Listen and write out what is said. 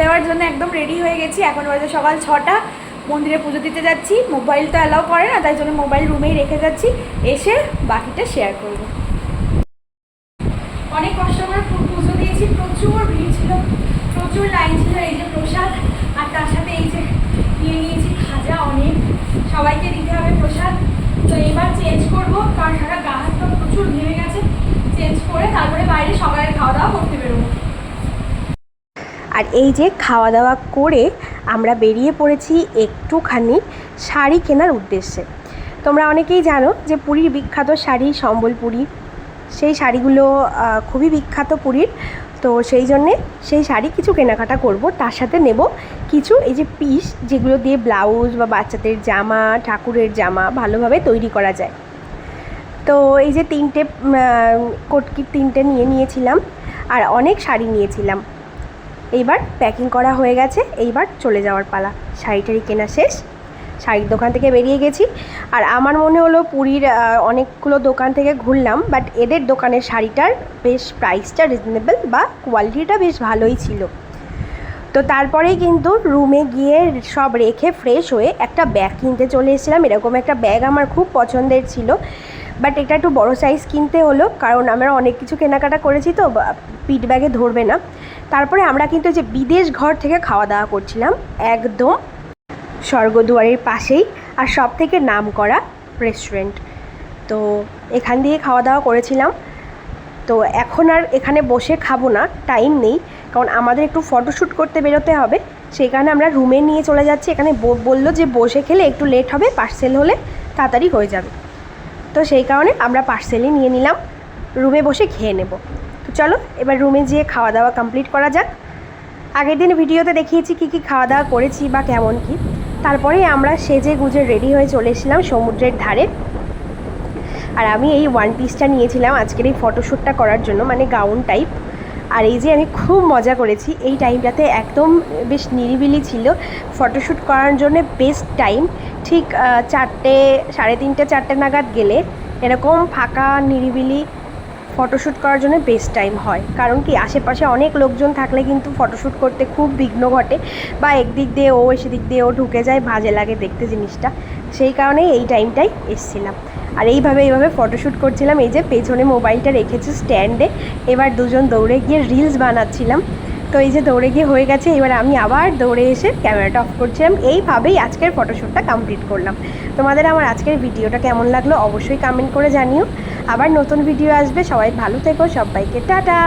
দেওয়ার জন্য একদম রেডি হয়ে গেছি। এখন বাজে সকাল ছটা। মন্দিরে পুজো দিতে যাচ্ছি। মোবাইল তো অ্যালাউ করে না, তাই জন্য মোবাইল রুমেই রেখে যাচ্ছি। এসে বাকিটা শেয়ার করব। অনেক কষ্ট করে পুজো দিয়েছি। প্রচুর ভিড় ছিল। প্রচুর লাইন ছিল এই যে প্রসাদ। আর তার সাথে এই যে নিয়ে নিয়েছি খাজা অনেক সবাইকে দিতে হবে প্রসাদ তো এবার চেঞ্জ করব কারণ সারা গা হাত পা প্রচুর ঘেমে গেছে চেঞ্জ করে তারপরে বাইরে সকালে খাওয়া দাওয়া করতে বেরোবো আর এই যে খাওয়া দাওয়া করে আমরা বেরিয়ে পড়েছি একটুখানি শাড়ি কেনার উদ্দেশ্যে। তোমরা অনেকেই জানো যে পুরীর বিখ্যাত শাড়ি সম্বলপুরি। সেই শাড়িগুলো খুবই বিখ্যাত পুরীর। তো সেই জন্যে সেই শাড়ি কিছু কেনাকাটা করব। তার সাথে নেব কিছু এই যে পিস যেগুলো দিয়ে ব্লাউজ বা বাচ্চাদের জামা, ঠাকুরের জামা ভালোভাবে তৈরি করা যায়। তো এই যে তিনটে কটকির তিনটে নিয়ে নিয়েছিলাম। আর অনেক শাড়ি নিয়েছিলাম। এইবার প্যাকিং করা হয়ে গেছে, এইবার চলে যাওয়ার পালা। শাড়ি টাড়ি কেনা শেষ। শাড়ির দোকান থেকে বেরিয়ে গেছি। আর আমার মনে হলো পুরীর অনেকগুলো দোকান থেকে ঘুরলাম বাট এদের দোকানের শাড়িটার বেশ প্রাইসটা রিজনেবল বা কোয়ালিটিটা বেশ ভালোই ছিল। তো তারপরেই কিন্তু রুমে গিয়ে সব রেখে ফ্রেশ হয়ে একটা ব্যাগ কিনতে চলে এসেছিলাম। এরকম একটা ব্যাগ আমার খুব পছন্দের ছিল। বাট এটা একটু বড় সাইজ কিনতে হলো, কারণ আমরা অনেক কিছু কেনাকাটা করেছি তো পিঠ ব্যাগে ধরবে না। তারপরে আমরা কিন্তু যে বিদেশ ঘর থেকে খাওয়া দাওয়া করছিলাম, একদম স্বর্গদুয়ারের পাশেই আর সব থেকে নাম করা রেস্টুরেন্ট তো এখান দিয়ে খাওয়া দাওয়া করেছিলাম। তো এখন আর এখানে বসে খাব না টাইম নেই, কারণ আমাদের একটু ফটোশ্যুট করতে বেরোতে হবে। সেই কারণে আমরা রুমে নিয়ে চলে যাচ্ছি, এখানে বলল যে বসে খেলে একটু লেট হবে পার্সেল হলে তাড়াতাড়ি হয়ে যাবে। তো সেই কারণে আমরা পার্সেলই নিয়ে নিলাম রুমে বসে খেয়ে নেব। তো চলো, এবার রুমে যেয়ে খাওয়া দাওয়া কমপ্লিট করা যাক। আগের দিন ভিডিওতে দেখিয়েছি কী কী খাওয়া দাওয়া করেছি বা কেমন কি। তারপরে আমরা সেজে গুজে রেডি হয়ে চলে এসেছিলাম সমুদ্রের ধারে। আর আমি এই ওয়ান পিসটা নিয়েছিলাম আজকের এই ফটোশ্যুটটা করার জন্য মানে গাউন টাইপ আর এই যে আমি খুব মজা করেছি, এই টাইমটাতে একদম বেশ নিরিবিলি ছিল। ফটোশ্যুট করার জন্য বেস্ট টাইম ঠিক চারটে, সাড়ে তিনটে, চারটে নাগাদ গেলে এরকম ফাঁকা, নিরিবিলি ফটোশ্যুট করার জন্য বেস্ট টাইম হয়। কারণ কি, আশেপাশে অনেক লোকজন থাকলে কিন্তু ফটোশ্যুট করতে খুব বিঘ্ন ঘটে বা একদিক দিয়ে ও সেদিক দিয়ে ও ঢুকে যায়, বাজে লাগে দেখতে জিনিসটা। সেই কারণেই এই টাইমটাই এসছিলাম। আর এইভাবে এইভাবে ফটোশ্যুট করছিলাম। এই যে পেছনে মোবাইলটা রেখেছি স্ট্যান্ডে, এবার দুজন দৌড়ে গিয়ে রিলস বানাচ্ছিলাম। তো এই যে দৌড়ে গিয়ে হয়ে গেছে, এবার আমি আবার দৌড়ে এসে ক্যামেরাটা অফ করছিলাম। এইভাবেই আজকের ফটোশ্যুটটা কমপ্লিট করলাম। তোমাদের আমার আজকের ভিডিওটা কেমন লাগল অবশ্যই কমেন্ট করে জানিও। আবার নতুন ভিডিও আসবে। সবাই ভালো থেকো সবাইকে টাটা।